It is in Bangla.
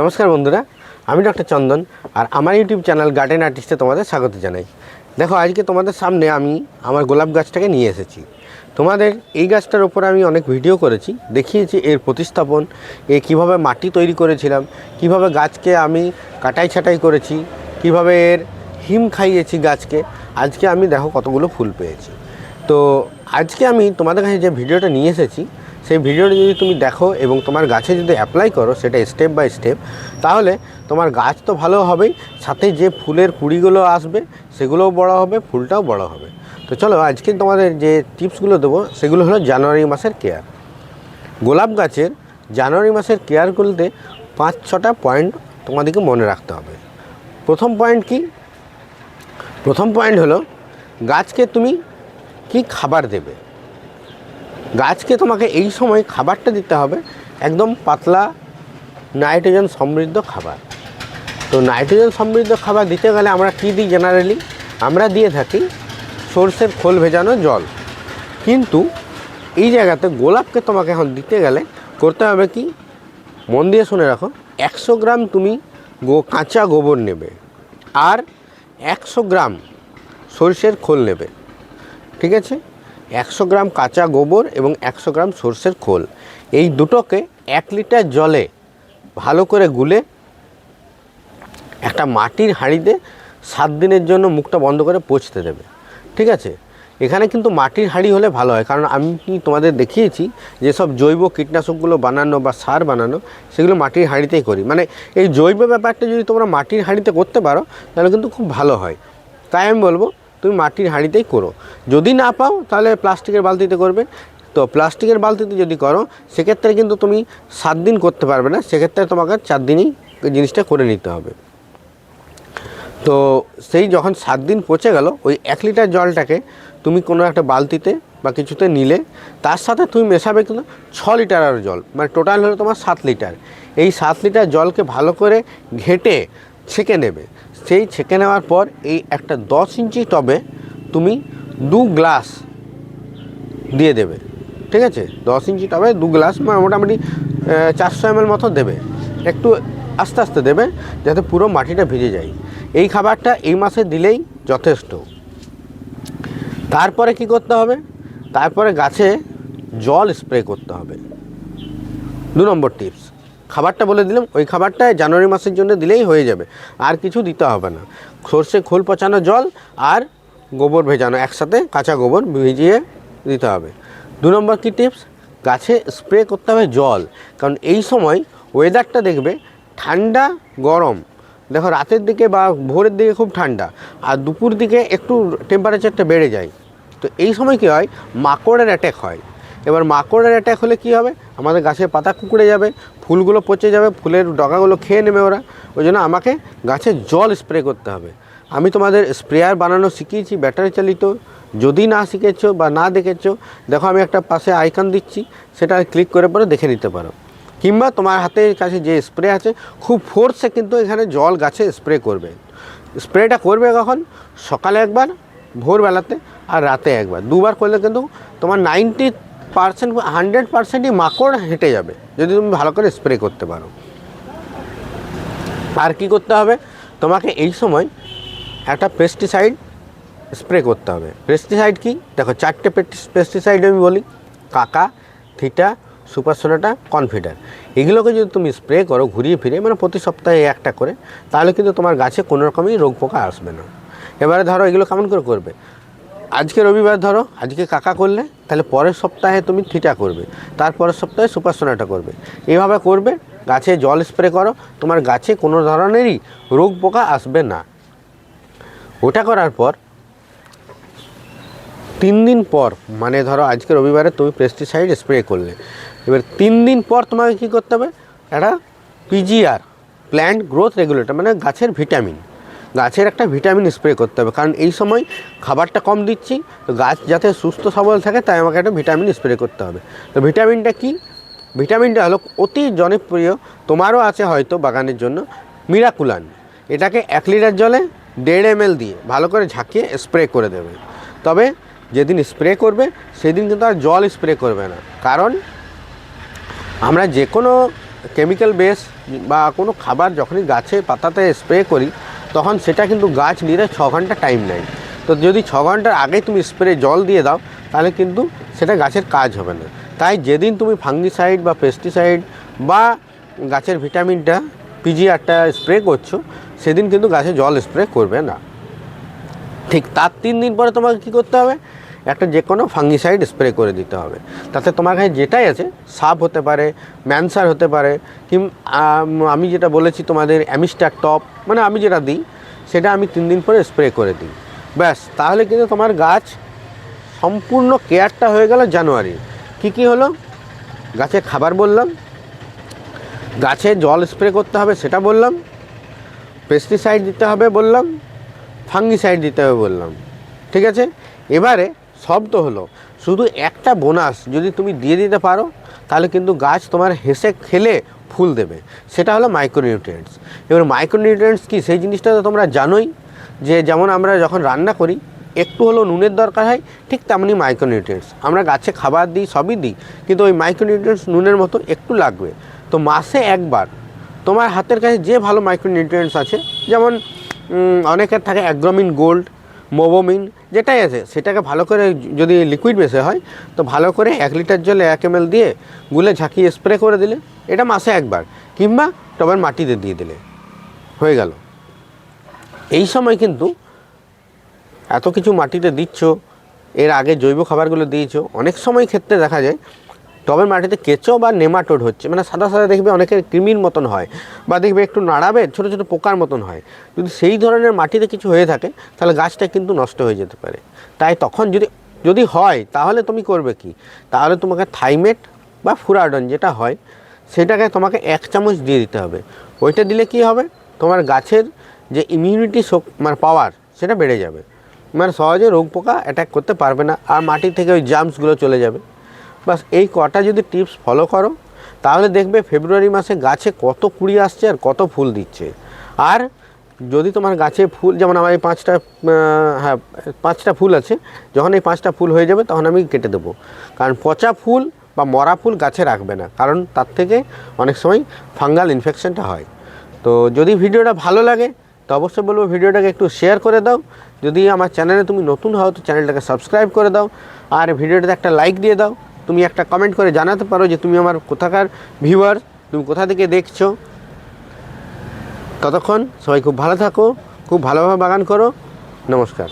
নমস্কার বন্ধুরা, আমি ডক্টর চন্দন আর আমার ইউটিউব চ্যানেল গার্ডেন আর্টিস্টে তোমাদের স্বাগত জানাই। দেখো, আজকে তোমাদের সামনে আমি আমার গোলাপ গাছটাকে নিয়ে এসেছি। তোমাদের এই গাছটার ওপর আমি অনেক ভিডিও করেছি, দেখিয়েছি এর প্রতিস্থাপন, এ কীভাবে মাটি তৈরি করেছিলাম, কীভাবে গাছকে আমি কাটাই ছাটাই করেছি, কীভাবে এর হিম খাইয়েছি গাছকে। আজকে আমি দেখো কতগুলো ফুল পেয়েছি। তো আজকে আমি তোমাদের কাছে যে ভিডিওটা নিয়ে এসেছি সেই ভিডিওটা যদি তুমি দেখো এবং তোমার গাছে যদি অ্যাপ্লাই করো সেটা স্টেপ বাই স্টেপ তাহলে তোমার গাছ তো ভালো হবেই, সাথে যে ফুলের কুড়িগুলো আসবে সেগুলোও বড় হবে, ফুলটাও বড় হবে। তো চলো আজকে তোমাদের যে টিপসগুলো দেবো, সেগুলো হলো জানুয়ারি মাসের কেয়ার গোলাপ গাছের জানুয়ারি মাসের কেয়ারগুলোতে পাঁচ ছটা পয়েন্ট তোমাদেরকে মনে রাখতে হবে। প্রথম পয়েন্ট কি? প্রথম পয়েন্ট হলো, গাছকে তুমি কি খাবার দেবে? গাছকে তোমাকে এই সময় খাবারটা দিতে হবে, একদম পাতলা নাইট্রোজেন সমৃদ্ধ খাবার। তো নাইট্রোজেন সমৃদ্ধ খাবার দিতে গেলে আমরা কী দিই জেনারেলি আমরা দিয়ে থাকি সর্ষের খোল ভেজানো জল। কিন্তু এই জায়গাতে গোলাপকে তোমাকে এখন দিতে গেলে করতে হবে কি? মন দিয়ে শুনে রাখো, একশো গ্রাম তুমি গো, কাঁচা গোবর নেবে আর একশো গ্রাম সর্ষের খোল নেবে। ঠিক আছে? একশো গ্রাম কাঁচা গোবর এবং একশো গ্রাম সর্ষের খোল। এই দুটোকে এক লিটার জলে ভালো করে গুলে একটা মাটির হাঁড়িতে সাত দিনের জন্য মুখটা বন্ধ করে পচতে দেবে। ঠিক আছে? এখানে কিন্তু মাটির হাঁড়ি হলে ভালো হয়, কারণ আমি তোমাদের দেখিয়েছি যেসব জৈব কীটনাশকগুলো বানানো বা সার বানানো, সেগুলো মাটির হাঁড়িতেই করি। মানে এই জৈব ব্যাপারটা যদি তোমরা মাটির হাঁড়িতে করতে পারো, তাহলে কিন্তু খুব ভালো হয়। তাই আমি বলব তুমি মাটির হাঁড়িতেই করো। যদি না পাও, তাহলে প্লাস্টিকের বালতিতে করবে। তো প্লাস্টিকের বালতিতে যদি করো, সেক্ষেত্রে কিন্তু তুমি সাত দিন করতে পারবে না। সেক্ষেত্রে তোমাকে চার দিনই জিনিসটা করে নিতে হবে। তো সেই যখন সাত দিন পচে গেল, ওই এক লিটার জলটাকে তুমি কোনো একটা বালতিতে বা কিছুতে নিলে, তার সাথে তুমি মেশাবে কিন্তু ছ লিটার আর জল। মানে টোটাল হলো তোমার সাত লিটার। এই সাত লিটার জলকে ভালো করে ঘেটে ছেঁকে নেবে। সেই ছেঁকে নেওয়ার পর এই একটা দশ ইঞ্চি টবে তুমি দু গ্লাস দিয়ে দেবে, ঠিক আছে? দশ ইঞ্চি টবে দু গ্লাস মোটামুটি চারশো এমএল মতো দেবে। একটু আস্তে আস্তে দেবে যাতে পুরো মাটিটা ভিজে যায়। এই খাবারটা এই মাসে দিলেই যথেষ্ট। তারপরে কি করতে হবে? তারপরে গাছে জল স্প্রে করতে হবে। দু নম্বর টিপস। খাবারটা বলে দিলাম, ওই খাবারটা জানুয়ারি মাসের জন্য দিলেই হয়ে যাবে। আর কিছু দিতে হবে না। সর্ষে খোল পচানো জল আর গোবর ভেজানো, একসাথে কাঁচা গোবর ভিজিয়ে দিতে হবে। দু নম্বর কী টিপস গাছে স্প্রে করতে হবে জল। কারণ এই সময় ওয়েদারটা দেখবে ঠান্ডা, গরম। দেখো রাতের দিকে বা ভোরের দিকে খুব ঠান্ডা, আর দুপুর দিকে একটু টেম্পারেচারটা বেড়ে যায়। তো এই সময় কী হয়? মাকড়ের অ্যাটাক হয়। এবার মাকড়ের অ্যাটাক হলে কী হবে? আমাদের গাছের পাতা কুকুড়ে যাবে, ফুলগুলো পচে যাবে, ফুলের ডগাগুলো খেয়ে নেবে ওরা। ওই জন্য আমাকে গাছে জল স্প্রে করতে হবে। আমি তোমাদের স্প্রেয়ার বানানো শিখিয়েছি ব্যাটারি চালিত। যদি না শিখেছো বা না দেখেছ, দেখো আমি একটা পাশে আইকন দিচ্ছি, সেটা ক্লিক করে পরে দেখে নিতে পারো। কিংবা তোমার হাতের কাছে যে স্প্রে আছে, খুব ফোর্সে কিন্তু এখানে জল গাছে স্প্রে করবে। স্প্রেটা করবে কখন? সকালে একবার, ভোরবেলাতে, আর রাতে একবার। দুবার করলে কিন্তু তোমার নাইনটি পার্সেন্ট হান্ড্রেড পার্সেন্টই মাকড় হেঁটে যাবে, যদি তুমি ভালো করে স্প্রে করতে পারো। আর কি করতে হবে? তোমাকে এই সময় একটা পেস্টিসাইড স্প্রে করতে হবে। পেস্টিসাইড কি? দেখো, চারটে পেস্টিসাইড আমি বলি। কাকা থিটা সুপার সোনাটা কনফিডার এগুলোকে যদি তুমি স্প্রে করো ঘুরিয়ে ফিরে মানে প্রতি সপ্তাহে একটা করে, তাহলে কিন্তু তোমার গাছে কোনো রকমই রোগ পোকা আসবে না। এবারে ধরো এগুলো কেমন করে করবে? আজকে রবিবার ধরো, আজকে কাকা করলে, তাহলে পরের সপ্তাহে তুমি থিটা করবে। তারপরের সপ্তাহে সুপার সোনাটা করবে। এইভাবে করবে, গাছে জল স্প্রে করো, তোমার গাছে কোনো ধরনেরই রোগ পোকা আসবে না। ওটা করার পর, তিন দিন পর মানে ধরো আজকে রবিবারে তুমি পেস্টিসাইড স্প্রে করলে। এবার তিন দিন পর তোমাকে কী করতে হবে? একটা পিজিআর প্ল্যান্ট গ্রোথ রেগুলেটর মানে গাছের ভিটামিন গাছের একটা ভিটামিন স্প্রে করতে হবে। কারণ এই সময় খাবারটা কম দিচ্ছি, তো গাছ যাতে সুস্থ সবল থাকে, তাই আমাকে একটা ভিটামিন স্প্রে করতে হবে। তো ভিটামিনটা কি? ভিটামিনটা হলো অতি জনপ্রিয়, তোমারও আছে হয়তো বাগানের জন্য, মিরাকুলান। এটাকে এক লিটার জলে দেড় এম দিয়ে ভালো করে ঝাঁকিয়ে স্প্রে করে দেবে। তবে যেদিন স্প্রে করবে, সেদিন কিন্তু আর জল স্প্রে করবে না। কারণ আমরা যে কোনো কেমিক্যাল বেস বা কোনো খাবার যখনই গাছে পাতাতে স্প্রে করি তখন সেটা কিন্তু গাছ নিতে ছ ঘণ্টা টাইম নেয়। তো যদি ছ ঘণ্টার আগে তুমি স্প্রে জল দিয়ে দাও, তাহলে কিন্তু সেটা গাছের কাজ হবে না। তাই যেদিন তুমি ফাঙ্গিসাইড বা পেস্টিসাইড বা গাছের ভিটামিনটা পিজিআরটা স্প্রে করছ, সেদিন কিন্তু গাছে জল স্প্রে করবে না। ঠিক তার তিন দিন পরে তোমাকে কী করতে হবে? একটা যে কোনো ফাঙ্গিসাইড স্প্রে করে দিতে হবে। তাতে তোমার কাছে যেটাই আছে, সাপ হতে পারে ম্যানসার হতে পারে, কিম, আমি যেটা বলেছি তোমাদের অ্যামিস্টার টপ মানে আমি যেটা দিই, সেটা আমি তিন দিন পরে স্প্রে করে দিই। ব্যাস, তাহলে কিন্তু তোমার গাছ সম্পূর্ণ কেয়ারটা হয়ে গেল জানুয়ারি। কি কি হলো? গাছে খাবার বললাম, গাছে জল স্প্রে করতে হবে সেটা বললাম পেস্টিসাইড দিতে হবে বললাম ফাঙ্গিসাইড দিতে হবে বললাম। ঠিক আছে? এবারে তো হলো, শুধু একটা বোনাস যদি তুমি দিয়ে দিতে পারো, তাহলে কিন্তু গাছ তোমার হেসে খেলে ফুল দেবে। সেটা হলো মাইক্রোনিউট্রিয়েন্টস এবার মাইক্রোনিউট্রিয়েন্টস কি? সেই জিনিসটা তো তোমরা জানোই যে যেমন আমরা যখন রান্না করি, একটু হলো নুনের দরকার হয়, ঠিক তেমনি মাইক্রোনিউট্রিয়েন্টস আমরা গাছে খাবার দিই, সবই দিই, কিন্তু ওই মাইক্রোনিউট্রিয়েন্টস নুনের মতো একটু লাগবে। তো মাসে একবার তোমার হাতের কাছে যে ভালো মাইক্রোনিউট্রিয়েন্টস আছে, যেমন অনেকের থাকে অ্যাগ্রোমিন গোল্ড মোবোমিন যেটাই আছে, সেটাকে ভালো করে যদি লিকুইড বেসে হয়, তো ভালো করে এক লিটার জলে এক এম দিয়ে গুলে ঝাঁকিয়ে স্প্রে করে দিলে, এটা মাসে একবার, কিংবা টবের মাটিতে দিয়ে দিলে। হয়ে গেল। এই সময় কিন্তু এত কিছু মাটিতে দিচ্ছ, এর আগে জৈব খাবারগুলো দিয়েছ, অনেক সময় ক্ষেত্রে দেখা যায় টবের মাটিতে কেঁচো বা নেমাটোড হচ্ছে। মানে সাদা সাদা দেখবে অনেকের কৃমির মতন হয় বা দেখবে একটু নাড়াবে, ছোটো ছোটো পোকার মতন হয়। যদি সেই ধরনের মাটিতে কিছু হয়ে থাকে, তাহলে গাছটা কিন্তু নষ্ট হয়ে যেতে পারে। তাই তখন যদি যদি হয়, তাহলে তুমি করবে কি? তাহলে তোমাকে থাইমেট বা ফুরাডন যেটা হয়, সেটাকে তোমাকে এক চামচ দিয়ে দিতে হবে। ওইটা দিলে কি হবে? তোমার গাছের যে ইমিউনিটি মানে পাওয়ার সেটা বেড়ে যাবে। মানে সহজে রোগ পোকা অ্যাটাক করতে পারবে না, আর মাটি থেকে ওই জার্মসগুলো চলে যাবে। বাস এই কটা যদি টিপস ফলো করো, তাহলে দেখবে ফেব্রুয়ারি মাসে গাছে কত কুড়ি আসছে আর কত ফুল দিচ্ছে। আর যদি তোমার গাছে ফুল, যেমন আমার এই পাঁচটা হ্যাঁ পাঁচটা ফুল আছে, যখন এই পাঁচটা ফুল হয়ে যাবে তখন আমি কেটে দেবো। কারণ পচা ফুল বা মরা ফুল গাছে রাখবে না, কারণ তার থেকে অনেক সময় ফাঙ্গাল ইনফেকশনটা হয়। তো যদি ভিডিওটা ভালো লাগে, তো অবশ্যই বলব ভিডিওটাকে একটু শেয়ার করে দাও। যদি আমার চ্যানেলে তুমি নতুন হও, তো চ্যানেলটাকে সাবস্ক্রাইব করে দাও। আর ভিডিওটাতে একটা লাইক দিয়ে দাও। তুমি একটা কমেন্ট করে জানাতে পারো যে তুমি আমার কোথাকার ভিউয়ার তুমি কোথা থেকে দেখছ। ততক্ষণ সবাই খুব ভালো থাকো, খুব ভালোভাবে বাগান করো। নমস্কার।